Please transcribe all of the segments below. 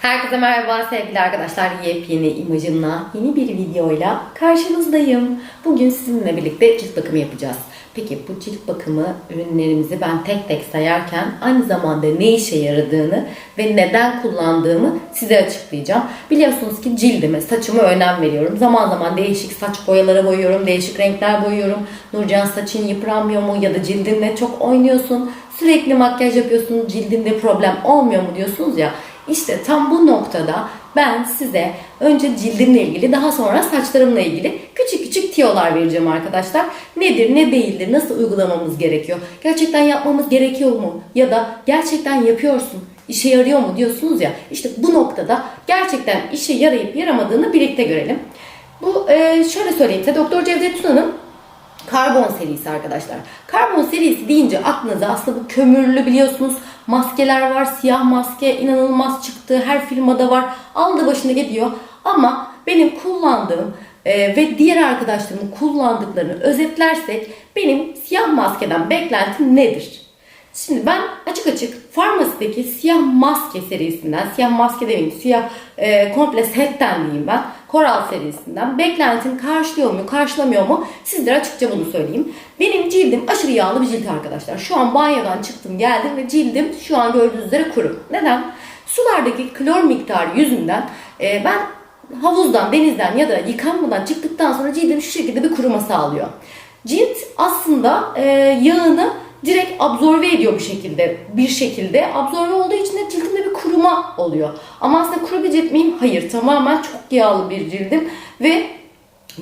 Herkese merhaba sevgili arkadaşlar. Yepyeni imajımla, yeni bir videoyla karşınızdayım. Bugün sizinle birlikte cilt bakımı yapacağız. Peki bu cilt bakımı ürünlerimizi ben tek tek sayarken aynı zamanda ne işe yaradığını ve neden kullandığımı size açıklayacağım. Biliyorsunuz ki cildime, saçıma önem veriyorum. Zaman zaman değişik saç boyaları boyuyorum, değişik renkler boyuyorum. Nurcan saçın yıpranmıyor mu ya da cildinle çok oynuyorsun. Sürekli makyaj yapıyorsun, cildinde problem olmuyor mu diyorsunuz ya. İşte tam bu noktada ben size önce cildimle ilgili daha sonra saçlarımla ilgili küçük küçük tiyolar vereceğim arkadaşlar. Nedir ne değildir nasıl uygulamamız gerekiyor? Gerçekten yapmamız gerekiyor mu? Ya da gerçekten yapıyorsun işe yarıyor mu diyorsunuz ya. İşte bu noktada gerçekten işe yarayıp yaramadığını birlikte görelim. Bu e, şöyle söyleyeyim size Doktor Cevdet Tuna'nın Karbon serisi arkadaşlar. Karbon serisi deyince aklınıza aslında bu kömürlü biliyorsunuz maskeler var. Siyah maske inanılmaz çıktı. Her firmada var. Aldı başına gidiyor. Ama benim kullandığım e, ve diğer arkadaşlarımın kullandıklarını özetlersek benim siyah maskeden beklentim nedir? Şimdi ben açık açık farmasideki siyah maske serisinden, siyah maske demeyeyim, siyah e, komple setten diyeyim ben, Koral serisinden beklentim karşılıyor mu, karşılamıyor mu? Sizlere açıkça bunu söyleyeyim. Benim cildim aşırı yağlı bir cilt arkadaşlar. Şu an banyodan çıktım geldim ve cildim şu an gördüğünüz üzere kuru. Neden? Sulardaki klor miktarı yüzünden e, ben havuzdan, denizden ya da yıkanmadan çıktıktan sonra cildim şu şekilde bir kuruma sağlıyor. Cilt aslında e, yağını direkt absorbe ediyor bir şekilde. Bir şekilde absorbe olduğu için de cildimde bir kuruma oluyor. Ama aslında kuru bir cilt miyim? Hayır. Tamamen çok yağlı bir cildim ve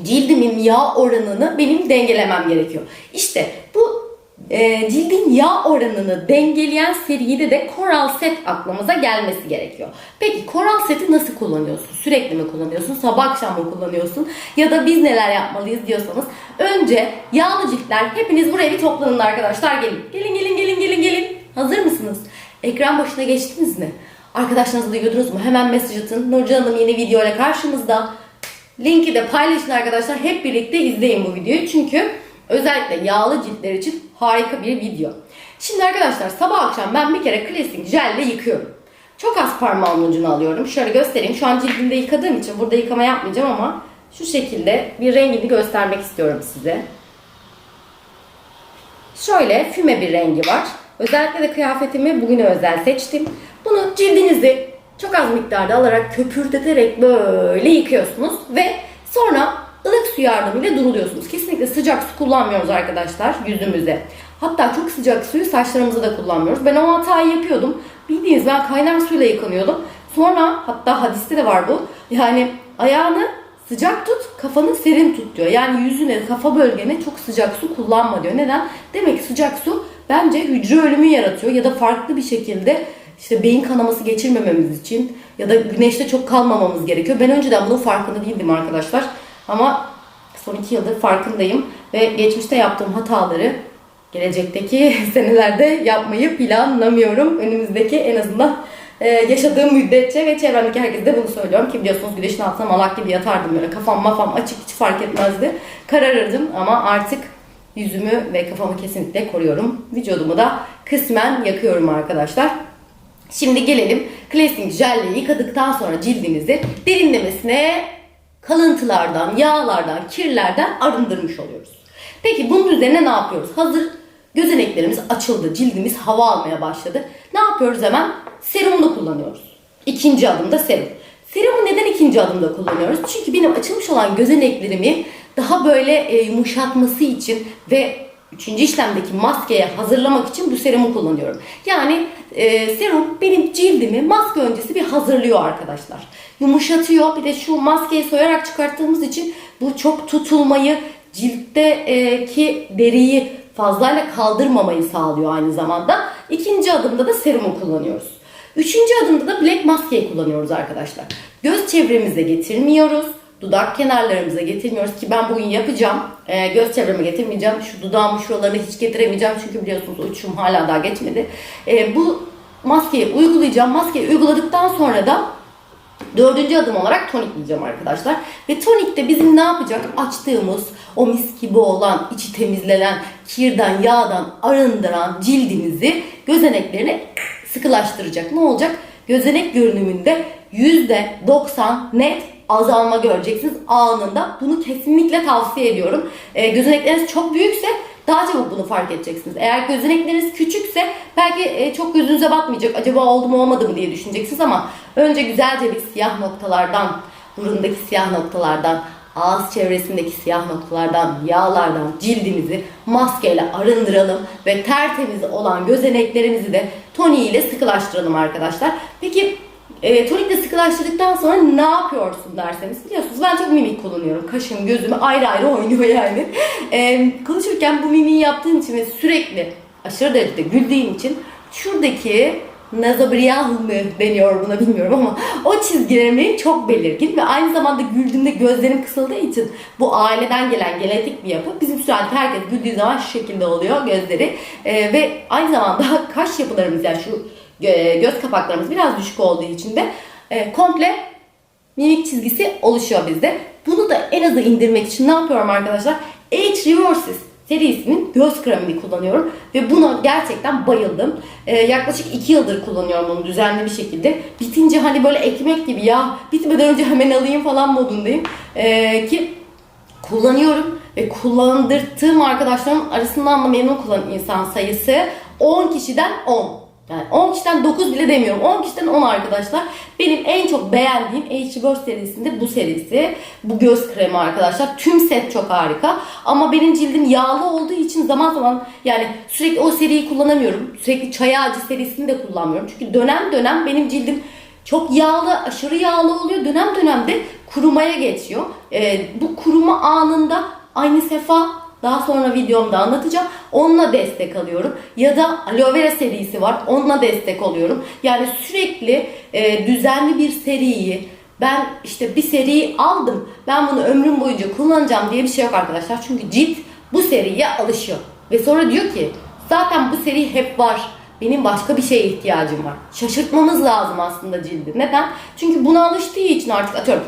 cildimin yağ oranını benim dengelemem gerekiyor. İşte bu e, cildin yağ oranını dengeleyen seride de Coral Set aklımıza gelmesi gerekiyor. Peki Coral Set'i nasıl kullanıyorsun? Sürekli mi kullanıyorsun? Sabah akşam mı kullanıyorsun? Ya da biz neler yapmalıyız diyorsanız önce yağlı ciltler hepiniz buraya bir toplanın arkadaşlar gelin. Gelin gelin gelin gelin gelin. Hazır mısınız? Ekran başına geçtiniz mi? Arkadaşlarınızla duyuyordunuz mu? Hemen mesaj atın. Nurcan Hanım yeni video ile karşımızda. Linki de paylaşın arkadaşlar. Hep birlikte izleyin bu videoyu. Çünkü özellikle yağlı ciltler için harika bir video. Şimdi arkadaşlar sabah akşam ben bir kere klasik jelle yıkıyorum. Çok az parmağımın ucunu alıyorum. Şöyle göstereyim. Şu an cildimde yıkadığım için burada yıkama yapmayacağım ama şu şekilde bir rengini göstermek istiyorum size. Şöyle füme bir rengi var. Özellikle de kıyafetimi bugüne özel seçtim. Bunu cildinizi çok az miktarda alarak köpürterek böyle yıkıyorsunuz ve sonra ılık su yardımıyla duruluyorsunuz. Kesinlikle sıcak su kullanmıyoruz arkadaşlar yüzümüze. Hatta çok sıcak suyu saçlarımıza da kullanmıyoruz. Ben o hatayı yapıyordum. Bildiğiniz ben kaynar suyla yıkanıyordum. Sonra hatta hadiste de var bu. Yani ayağını sıcak tut, kafanı serin tut diyor. Yani yüzüne, kafa bölgene çok sıcak su kullanma diyor. Neden? Demek ki sıcak su bence hücre ölümü yaratıyor ya da farklı bir şekilde işte beyin kanaması geçirmememiz için ya da güneşte çok kalmamamız gerekiyor. Ben önceden bunun farkında değildim arkadaşlar. Ama son iki yıldır farkındayım ve geçmişte yaptığım hataları gelecekteki senelerde yapmayı planlamıyorum. Önümüzdeki en azından e, yaşadığım müddetçe ve çevremdeki herkese de bunu söylüyorum ki biliyorsunuz güneşin altına malak gibi yatardım böyle kafam mafam açık hiç fark etmezdi. Kararırdım ama artık yüzümü ve kafamı kesinlikle koruyorum. Vücudumu da kısmen yakıyorum arkadaşlar. Şimdi gelelim cleansing jelle yıkadıktan sonra cildimizi derinlemesine kalıntılardan, yağlardan, kirlerden arındırmış oluyoruz. Peki bunun üzerine ne yapıyoruz? Hazır gözeneklerimiz açıldı, cildimiz hava almaya başladı. Ne yapıyoruz hemen? Serumunu kullanıyoruz. İkinci adımda serum. Serumu neden ikinci adımda kullanıyoruz? Çünkü benim açılmış olan gözeneklerimi daha böyle e, yumuşatması için ve üçüncü işlemdeki maskeye hazırlamak için bu serumu kullanıyorum. Yani e, serum benim cildimi maske öncesi bir hazırlıyor arkadaşlar. Yumuşatıyor. Bir de şu maskeyi soyarak çıkarttığımız için bu çok tutulmayı, ciltteki deriyi fazlayla kaldırmamayı sağlıyor aynı zamanda. İkinci adımda da serumu kullanıyoruz. Üçüncü adımda da black maskeyi kullanıyoruz arkadaşlar. Göz çevremize getirmiyoruz. Dudak kenarlarımıza getirmiyoruz ki ben bugün yapacağım. Ee, göz çevreme getirmeyeceğim. Şu dudağımı şuralarını hiç getiremeyeceğim. Çünkü biliyorsunuz uçuşum hala daha geçmedi. Ee, bu maskeyi uygulayacağım. Maskeyi uyguladıktan sonra da Dördüncü adım olarak tonikleyeceğim arkadaşlar. Ve tonikte bizim ne yapacak? Açtığımız o mis gibi olan, içi temizlenen, kirden, yağdan arındıran cildimizi, gözeneklerini sıkılaştıracak. Ne olacak? gözenek görünümünde %90 net azalma göreceksiniz anında. Bunu kesinlikle tavsiye ediyorum. Ee, gözenekleriniz çok büyükse daha çabuk bunu fark edeceksiniz. Eğer gözenekleriniz küçükse belki e, çok gözünüze batmayacak. Acaba oldu mu olmadı mı diye düşüneceksiniz ama önce güzelce bir siyah noktalardan, burundaki siyah noktalardan, ağız çevresindeki siyah noktalardan, yağlardan cildimizi maskeyle arındıralım ve tertemiz olan gözeneklerimizi de toniği ile sıkılaştıralım arkadaşlar. Peki e, tonikle sıkılaştırdıktan sonra ne yapıyorsun derseniz biliyorsunuz ben çok mimik kullanıyorum. Kaşım, gözüm ayrı ayrı oynuyor yani. E, konuşurken bu mimiği yaptığım için ve sürekli aşırı derecede güldüğüm için şuradaki nazobriyahu mu deniyor buna bilmiyorum ama o çizgilerim çok belirgin ve aynı zamanda güldüğümde gözlerim kısıldığı için bu aileden gelen genetik bir yapı. Bizim sürekli herkes güldüğü zaman şu şekilde oluyor gözleri E, ve aynı zamanda kaş yapılarımız yani şu göz kapaklarımız biraz düşük olduğu için de e, komple mimik çizgisi oluşuyor bizde. Bunu da en aza indirmek için ne yapıyorum arkadaşlar? Age Reverses serisinin göz kremini kullanıyorum ve buna gerçekten bayıldım. Ee, yaklaşık 2 yıldır kullanıyorum bunu düzenli bir şekilde. Bitince hani böyle ekmek gibi ya bitmeden önce hemen alayım falan modundayım. Ee, ki kullanıyorum ve kullandırttığım arkadaşlarım arasından da memnun kullanan insan sayısı 10 kişiden 10. Yani 10 kişiden 9 bile demiyorum. 10 kişiden 10 arkadaşlar. Benim en çok beğendiğim H4 serisinde bu serisi. Bu göz kremi arkadaşlar. Tüm set çok harika. Ama benim cildim yağlı olduğu için zaman zaman yani sürekli o seriyi kullanamıyorum. Sürekli çay ağacı serisini de kullanmıyorum. Çünkü dönem dönem benim cildim çok yağlı, aşırı yağlı oluyor. Dönem dönem de kurumaya geçiyor. Ee, bu kuruma anında aynı sefa daha sonra videomda anlatacağım. Onunla destek alıyorum. Ya da aloe vera serisi var. Onunla destek oluyorum. Yani sürekli e, düzenli bir seriyi ben işte bir seriyi aldım. Ben bunu ömrüm boyunca kullanacağım diye bir şey yok arkadaşlar. Çünkü cilt bu seriye alışıyor. Ve sonra diyor ki zaten bu seri hep var. Benim başka bir şeye ihtiyacım var. Şaşırtmamız lazım aslında cildi. Neden? Çünkü buna alıştığı için artık atıyorum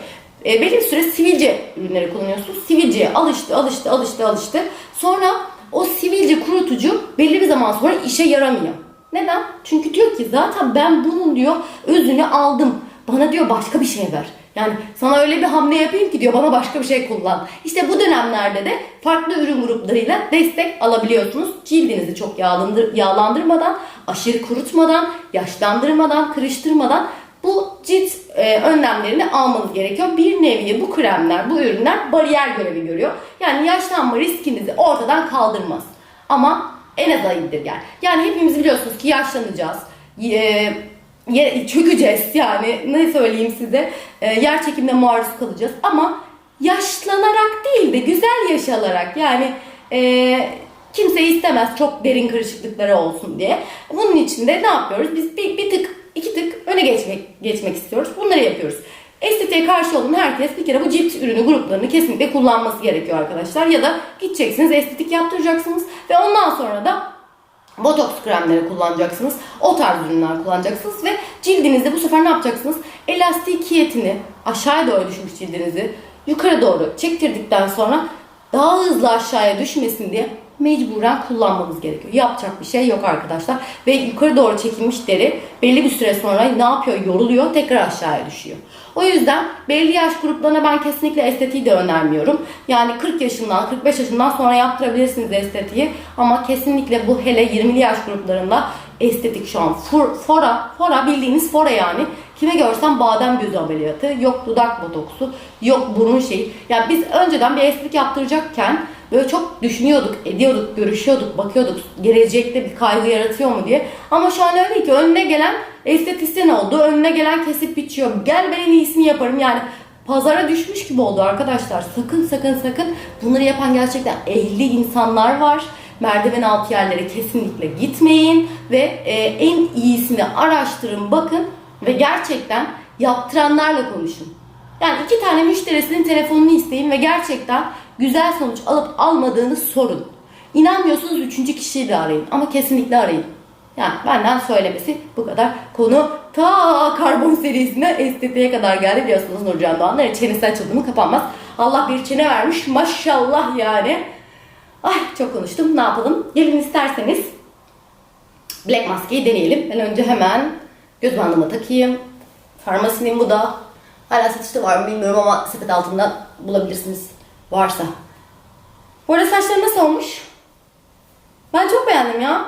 e, belli bir süre sivilce ürünleri kullanıyorsunuz. Sivilceye alıştı, alıştı, alıştı, alıştı. Sonra o sivilce kurutucu belli bir zaman sonra işe yaramıyor. Neden? Çünkü diyor ki zaten ben bunun diyor özünü aldım. Bana diyor başka bir şey ver. Yani sana öyle bir hamle yapayım ki diyor bana başka bir şey kullan. İşte bu dönemlerde de farklı ürün gruplarıyla destek alabiliyorsunuz. Cildinizi çok yağlandır, yağlandırmadan, aşırı kurutmadan, yaşlandırmadan, kırıştırmadan bu cilt e, önlemlerini almanız gerekiyor. Bir nevi bu kremler, bu ürünler bariyer görevi görüyor. Yani yaşlanma riskinizi ortadan kaldırmaz. Ama en aza indirger. Yani hepimiz biliyorsunuz ki yaşlanacağız. E, ye- çökeceğiz yani ne söyleyeyim size. E, yer çekimine maruz kalacağız. Ama yaşlanarak değil de güzel yaşalarak yani e, kimse istemez çok derin kırışıklıkları olsun diye. Bunun için de ne yapıyoruz? Biz bir, bir tık iki tık öne geçmek geçmek istiyoruz. Bunları yapıyoruz. Estetiğe karşı olan herkes bir kere bu cilt ürünü gruplarını kesinlikle kullanması gerekiyor arkadaşlar. Ya da gideceksiniz estetik yaptıracaksınız ve ondan sonra da botoks kremleri kullanacaksınız. O tarz ürünler kullanacaksınız ve cildinizde bu sefer ne yapacaksınız? Elastikiyetini aşağıya doğru düşmüş cildinizi yukarı doğru çektirdikten sonra daha hızlı aşağıya düşmesin diye mecburen kullanmanız gerekiyor. Yapacak bir şey yok arkadaşlar. Ve yukarı doğru çekilmiş deri belli bir süre sonra ne yapıyor? Yoruluyor, tekrar aşağıya düşüyor. O yüzden belli yaş gruplarına ben kesinlikle estetiği de önermiyorum. Yani 40 yaşından, 45 yaşından sonra yaptırabilirsiniz estetiği. Ama kesinlikle bu hele 20'li yaş gruplarında estetik şu an for, fora, fora bildiğiniz fora yani. Kime görsem badem gözü ameliyatı, yok dudak botoksu, yok burun şeyi. Yani biz önceden bir estetik yaptıracakken böyle çok düşünüyorduk, ediyorduk, görüşüyorduk, bakıyorduk gelecekte bir kaygı yaratıyor mu diye. Ama şu an öyle değil ki önüne gelen estetisyen oldu, önüne gelen kesip biçiyor. Gel ben en iyisini yaparım yani pazara düşmüş gibi oldu arkadaşlar. Sakın sakın sakın bunları yapan gerçekten ehli insanlar var. Merdiven altı yerlere kesinlikle gitmeyin ve e, en iyisini araştırın, bakın ve gerçekten yaptıranlarla konuşun. Yani iki tane müşterisinin telefonunu isteyin ve gerçekten güzel sonuç alıp almadığını sorun. İnanmıyorsanız üçüncü kişiyi de arayın ama kesinlikle arayın. Yani benden söylemesi bu kadar. Konu ta karbon serisine estetiğe kadar geldi. Biliyorsunuz Nurcan Doğanlar çenesi açıldı mı kapanmaz. Allah bir çene vermiş maşallah yani. Ay çok konuştum ne yapalım. Gelin isterseniz Black maskeyi deneyelim. Ben önce hemen Göz bandımı takayım. Farmasinin bu da. Hala satışta var mı bilmiyorum ama sepet altından bulabilirsiniz. Varsa. Bu arada saçlarım nasıl olmuş? Ben çok beğendim ya.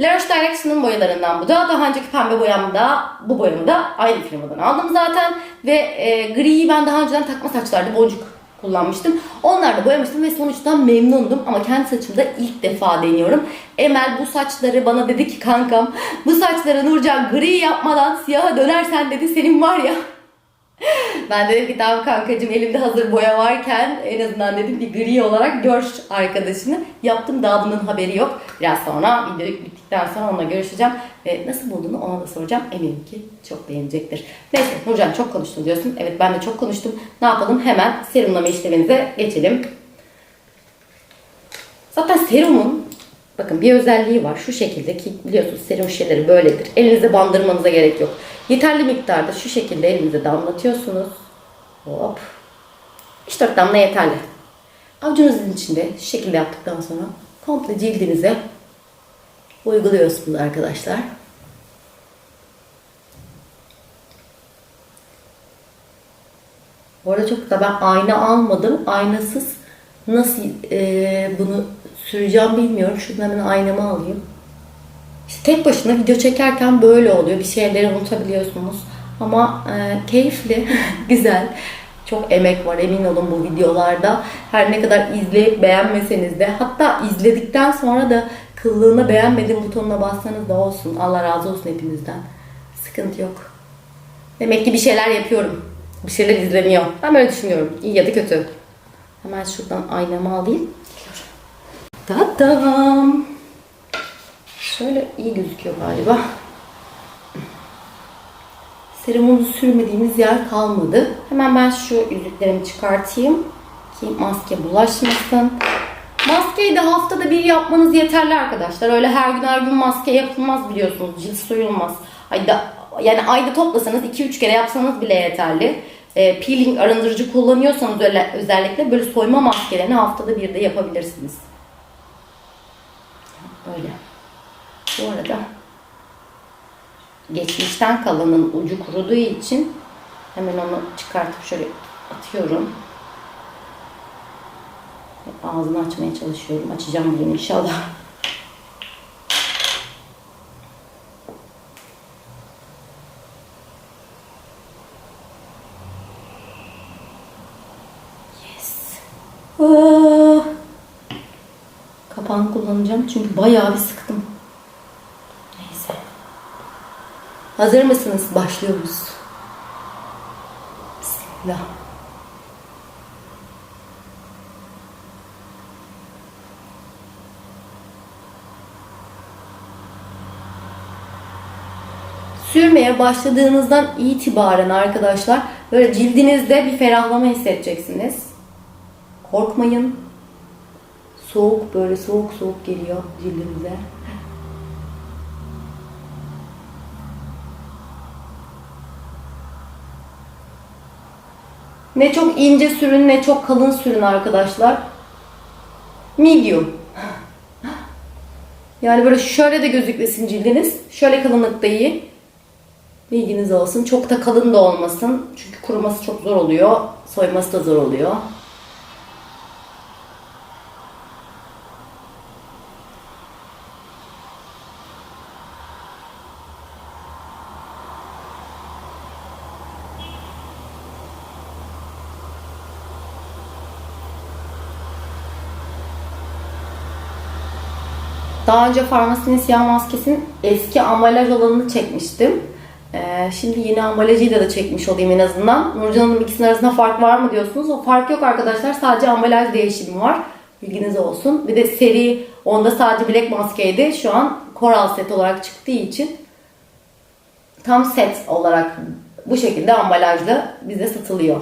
La Roche Direction'ın boyalarından bu da. Daha önceki pembe boyamı da bu boyamı da aynı firmadan aldım zaten. Ve e, griyi ben daha önceden takma saçlarda boncuk kullanmıştım. Onlarla boyamıştım ve sonuçtan memnundum. Ama kendi saçımda ilk defa deniyorum. Emel bu saçları bana dedi ki kankam bu saçları Nurcan gri yapmadan siyaha dönersen dedi senin var ya ben dedim ki tamam kankacığım elimde hazır boya varken en azından dedim bir gri olarak gör arkadaşını. Yaptım daha bunun haberi yok. Biraz sonra video bittikten sonra onunla görüşeceğim. Ve nasıl bulduğunu ona da soracağım. Eminim ki çok beğenecektir. Neyse Nurcan çok konuştun diyorsun. Evet ben de çok konuştum. Ne yapalım hemen serumlama işleminize geçelim. Zaten serumun bakın bir özelliği var. Şu şekilde ki biliyorsunuz serum şişeleri böyledir. Elinize bandırmanıza gerek yok. Yeterli miktarda şu şekilde elinize damlatıyorsunuz. Hop. 3-4 damla yeterli. Avucunuzun içinde şu şekilde yaptıktan sonra komple cildinize uyguluyorsunuz arkadaşlar. Bu arada çok güzel. Ben ayna almadım. Aynasız nasıl e, bunu süreceğim bilmiyorum. Şuradan hemen aynamı alayım. İşte tek başına video çekerken böyle oluyor. Bir şeyleri unutabiliyorsunuz. Ama e, keyifli, güzel. Çok emek var emin olun bu videolarda. Her ne kadar izleyip beğenmeseniz de hatta izledikten sonra da kıllığını beğenmedim butonuna bassanız da olsun. Allah razı olsun hepinizden. Sıkıntı yok. Demek ki bir şeyler yapıyorum. Bir şeyler izleniyor. Ben böyle düşünüyorum. İyi ya da kötü. Hemen şuradan aynamı alayım. Tadam. Şöyle iyi gözüküyor galiba. Serumumuzu sürmediğimiz yer kalmadı. Hemen ben şu yüzüklerimi çıkartayım ki maske bulaşmasın. Maskeyi de haftada bir yapmanız yeterli arkadaşlar. Öyle her gün her gün maske yapılmaz biliyorsunuz. Cilt soyulmaz. Ayda, yani ayda toplasanız 2-3 kere yapsanız bile yeterli. E, peeling arındırıcı kullanıyorsanız öyle, özellikle böyle soyma maskelerini haftada bir de yapabilirsiniz. Böyle. Bu arada geçmişten kalanın ucu kuruduğu için hemen onu çıkartıp şöyle atıyorum. Ağzını açmaya çalışıyorum. Açacağım bugün inşallah. Yes. Ah. Kapağını kullanacağım çünkü bayağı bir sıktım. Neyse. Hazır mısınız? Başlıyoruz. Bismillah. Sürmeye başladığınızdan itibaren arkadaşlar böyle cildinizde bir ferahlama hissedeceksiniz. Korkmayın. Soğuk böyle soğuk soğuk geliyor cildinize. Ne çok ince sürün ne çok kalın sürün arkadaşlar. Medium. Yani böyle şöyle de gözükmesin cildiniz. Şöyle kalınlıkta iyi. Bilginiz olsun. Çok da kalın da olmasın. Çünkü kuruması çok zor oluyor. Soyması da zor oluyor. Daha önce farmasinin siyah maskesinin eski ambalaj olanını çekmiştim. Ee, şimdi yeni ambalajıyla da çekmiş olayım en azından. Nurcan Hanım ikisinin arasında fark var mı diyorsunuz. O fark yok arkadaşlar. Sadece ambalaj değişimi var. Bilginiz olsun. Bir de seri onda sadece black maskeydi. Şu an koral set olarak çıktığı için tam set olarak bu şekilde ambalajla bize satılıyor.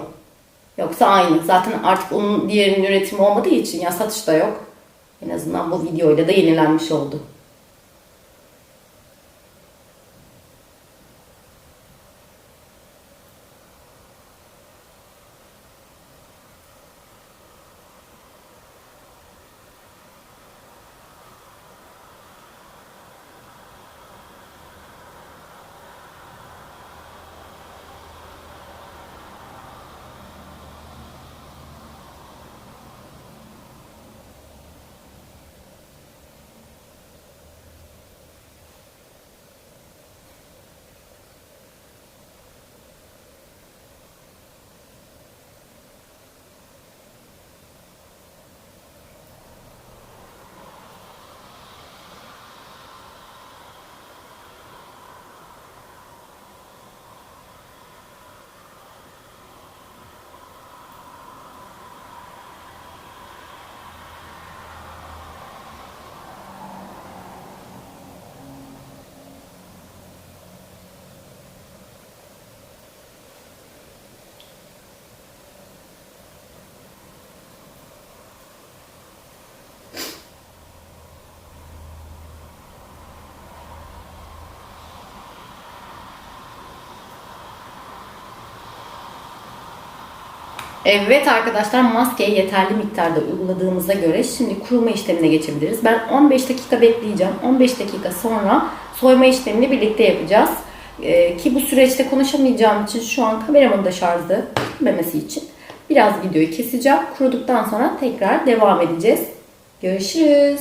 Yoksa aynı. Zaten artık onun diğerinin üretimi olmadığı için ya satışta yok. En azından bu videoyla da yenilenmiş oldu. Evet arkadaşlar maskeyi yeterli miktarda uyguladığımıza göre şimdi kuruma işlemine geçebiliriz. Ben 15 dakika bekleyeceğim. 15 dakika sonra soyma işlemini birlikte yapacağız. Ee, ki bu süreçte konuşamayacağım için şu an kameramın da şarjı bitmemesi için biraz videoyu keseceğim. Kuruduktan sonra tekrar devam edeceğiz. Görüşürüz.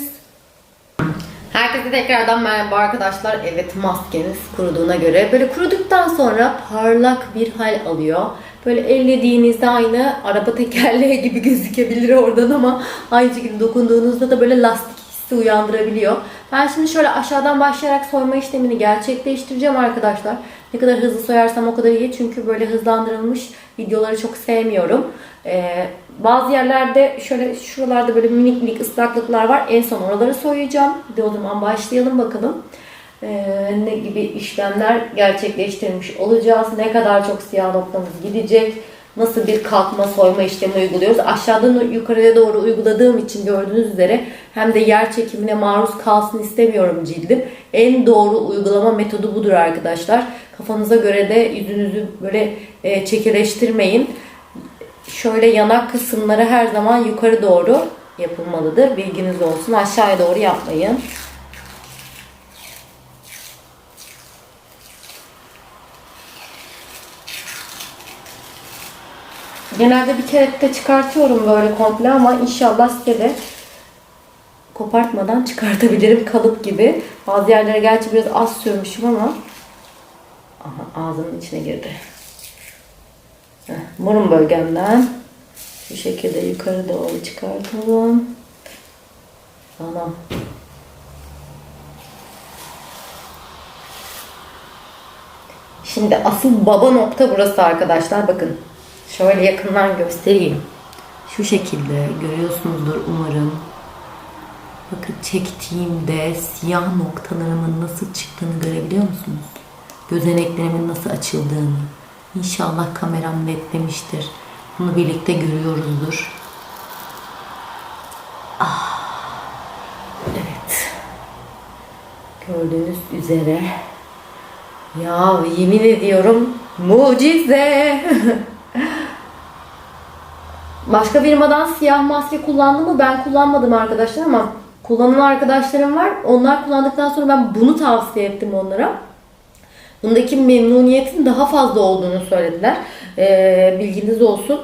Herkese tekrardan merhaba arkadaşlar. Evet maskeniz kuruduğuna göre böyle kuruduktan sonra parlak bir hal alıyor. Böyle ellediğinizde aynı araba tekerleği gibi gözükebilir oradan ama aynı şekilde dokunduğunuzda da böyle lastik hissi uyandırabiliyor. Ben şimdi şöyle aşağıdan başlayarak soyma işlemini gerçekleştireceğim arkadaşlar. Ne kadar hızlı soyarsam o kadar iyi çünkü böyle hızlandırılmış videoları çok sevmiyorum. Ee, bazı yerlerde şöyle şuralarda böyle minik minik ıslaklıklar var. En son oraları soyacağım. Bir de o zaman başlayalım bakalım. Ee, ne gibi işlemler gerçekleştirmiş olacağız. Ne kadar çok siyah noktamız gidecek. Nasıl bir kalkma soyma işlemi uyguluyoruz. Aşağıdan yukarıya doğru uyguladığım için gördüğünüz üzere hem de yer çekimine maruz kalsın istemiyorum cildim. En doğru uygulama metodu budur arkadaşlar. Kafanıza göre de yüzünüzü böyle e, çekileştirmeyin. Şöyle yanak kısımları her zaman yukarı doğru yapılmalıdır. Bilginiz olsun. Aşağıya doğru yapmayın. Genelde bir kere de çıkartıyorum böyle komple ama inşallah size de kopartmadan çıkartabilirim kalıp gibi. Bazı yerlere gerçi biraz az sürmüşüm ama Aha, ağzımın içine girdi. Heh, burun bölgemden bu şekilde yukarı doğru çıkartalım. Tamam. Şimdi asıl baba nokta burası arkadaşlar. Bakın. Şöyle yakından göstereyim. Şu şekilde görüyorsunuzdur umarım. Bakın çektiğimde siyah noktalarımın nasıl çıktığını görebiliyor musunuz? Gözeneklerimin nasıl açıldığını. İnşallah kameram netlemiştir. Bunu birlikte görüyoruzdur. Ah. Evet. Gördüğünüz üzere. Ya yemin ediyorum mucize. Başka firmadan siyah maske kullandı mı? Ben kullanmadım arkadaşlar ama kullanan arkadaşlarım var. Onlar kullandıktan sonra ben bunu tavsiye ettim onlara. Bundaki memnuniyetin daha fazla olduğunu söylediler. Ee, bilginiz olsun.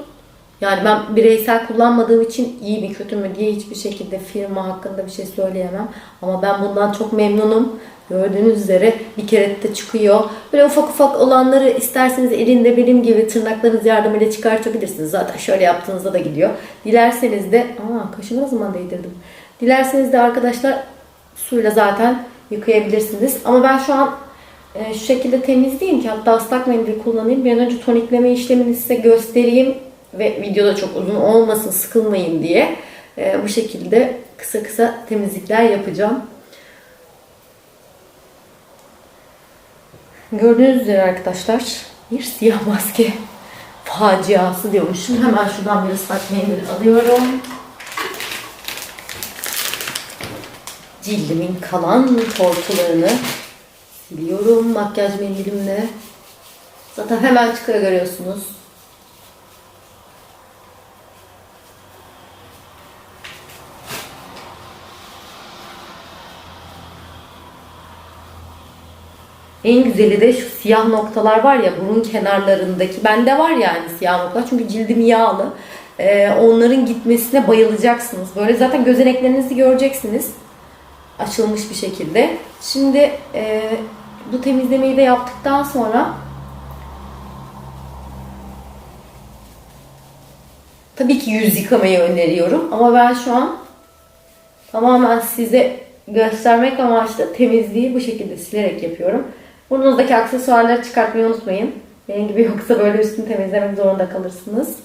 Yani ben bireysel kullanmadığım için iyi mi kötü mü diye hiçbir şekilde firma hakkında bir şey söyleyemem. Ama ben bundan çok memnunum. Gördüğünüz üzere bir kere de çıkıyor. Böyle ufak ufak olanları isterseniz elinde benim gibi tırnaklarınız yardımıyla çıkartabilirsiniz. Zaten şöyle yaptığınızda da gidiyor. Dilerseniz de... Aa kaşımı ne zaman değdirdim? Dilerseniz de arkadaşlar suyla zaten yıkayabilirsiniz. Ama ben şu an e, şu şekilde temizleyeyim ki hatta ıslak mendil kullanayım. Bir an önce tonikleme işlemini size göstereyim ve videoda çok uzun olmasın sıkılmayın diye e, bu şekilde kısa kısa temizlikler yapacağım. Gördüğünüz üzere arkadaşlar bir siyah maske faciası diyormuşum. Hemen şuradan bir ıslak mendil alıyorum. Cildimin kalan tortularını siliyorum makyaj mendilimle. Zaten hemen çıkıyor görüyorsunuz. En güzeli de şu siyah noktalar var ya burun kenarlarındaki. Bende var yani siyah noktalar çünkü cildim yağlı. Ee, onların gitmesine bayılacaksınız. Böyle zaten gözeneklerinizi göreceksiniz. Açılmış bir şekilde. Şimdi e, bu temizlemeyi de yaptıktan sonra tabii ki yüz yıkamayı öneriyorum. Ama ben şu an tamamen size göstermek amaçlı temizliği bu şekilde silerek yapıyorum. Burnunuzdaki aksesuarları çıkartmayı unutmayın. Benim gibi yoksa böyle üstünü temizlemek zorunda kalırsınız.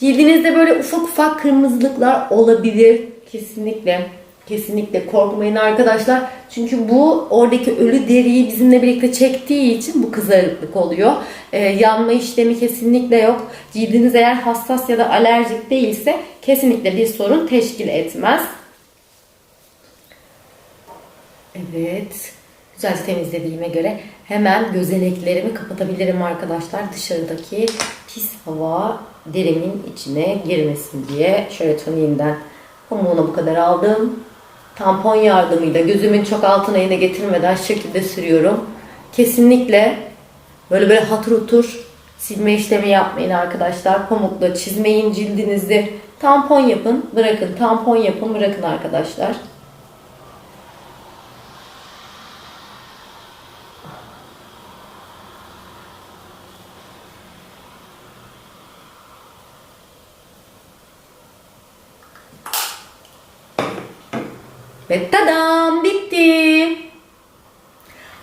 Cildinizde böyle ufak ufak kırmızılıklar olabilir. Kesinlikle. Kesinlikle korkmayın arkadaşlar. Çünkü bu oradaki ölü deriyi bizimle birlikte çektiği için bu kızarıklık oluyor. Ee, yanma işlemi kesinlikle yok. Cildiniz eğer hassas ya da alerjik değilse kesinlikle bir sorun teşkil etmez. Evet. Güzelce temizlediğime göre hemen gözeneklerimi kapatabilirim arkadaşlar. Dışarıdaki pis hava derimin içine girmesin diye. Şöyle toniğinden pamuğuna bu kadar aldım. Tampon yardımıyla gözümün çok altına yine getirmeden şekilde sürüyorum. Kesinlikle böyle böyle hatır otur silme işlemi yapmayın arkadaşlar. Pamukla çizmeyin cildinizi. Tampon yapın, bırakın. Tampon yapın, bırakın arkadaşlar. Ve tadam bitti.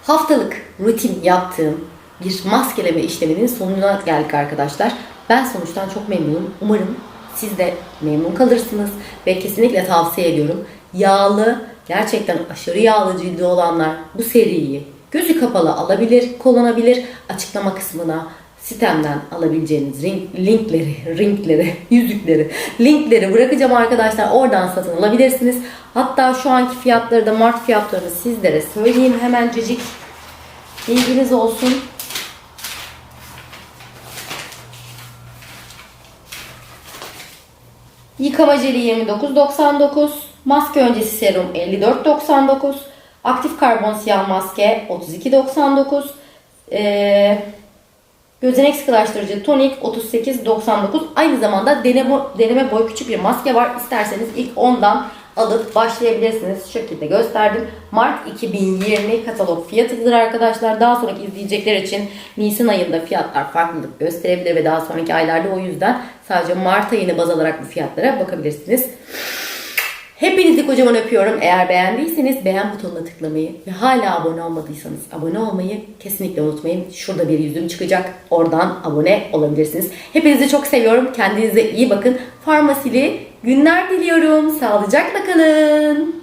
Haftalık rutin yaptığım bir maskeleme işleminin sonuna geldik arkadaşlar. Ben sonuçtan çok memnunum. Umarım siz de memnun kalırsınız ve kesinlikle tavsiye ediyorum. Yağlı, gerçekten aşırı yağlı cildi olanlar bu seriyi gözü kapalı alabilir, kullanabilir. Açıklama kısmına sitemden alabileceğiniz ring- linkleri, ringleri, yüzükleri, linkleri bırakacağım arkadaşlar. Oradan satın alabilirsiniz. Hatta şu anki fiyatları da Mart fiyatlarını sizlere söyleyeyim hemencecik. Bilginiz olsun. Yıkama jeli 29.99, maske öncesi serum 54.99, aktif karbon siyah maske 32.99, ee, gözenek sıkılaştırıcı tonik 38.99. Aynı zamanda deneme, deneme boy küçük bir maske var. İsterseniz ilk ondan alıp başlayabilirsiniz. Şu şekilde gösterdim. Mart 2020 katalog fiyatıdır arkadaşlar. Daha sonraki izleyecekler için Nisan ayında fiyatlar farklılık gösterebilir ve daha sonraki aylarda o yüzden sadece Mart ayını baz alarak bu fiyatlara bakabilirsiniz. Hepinizi kocaman öpüyorum. Eğer beğendiyseniz beğen butonuna tıklamayı ve hala abone olmadıysanız abone olmayı kesinlikle unutmayın. Şurada bir yüzüm çıkacak. Oradan abone olabilirsiniz. Hepinizi çok seviyorum. Kendinize iyi bakın. Farmasili günler diliyorum. Sağlıcakla kalın.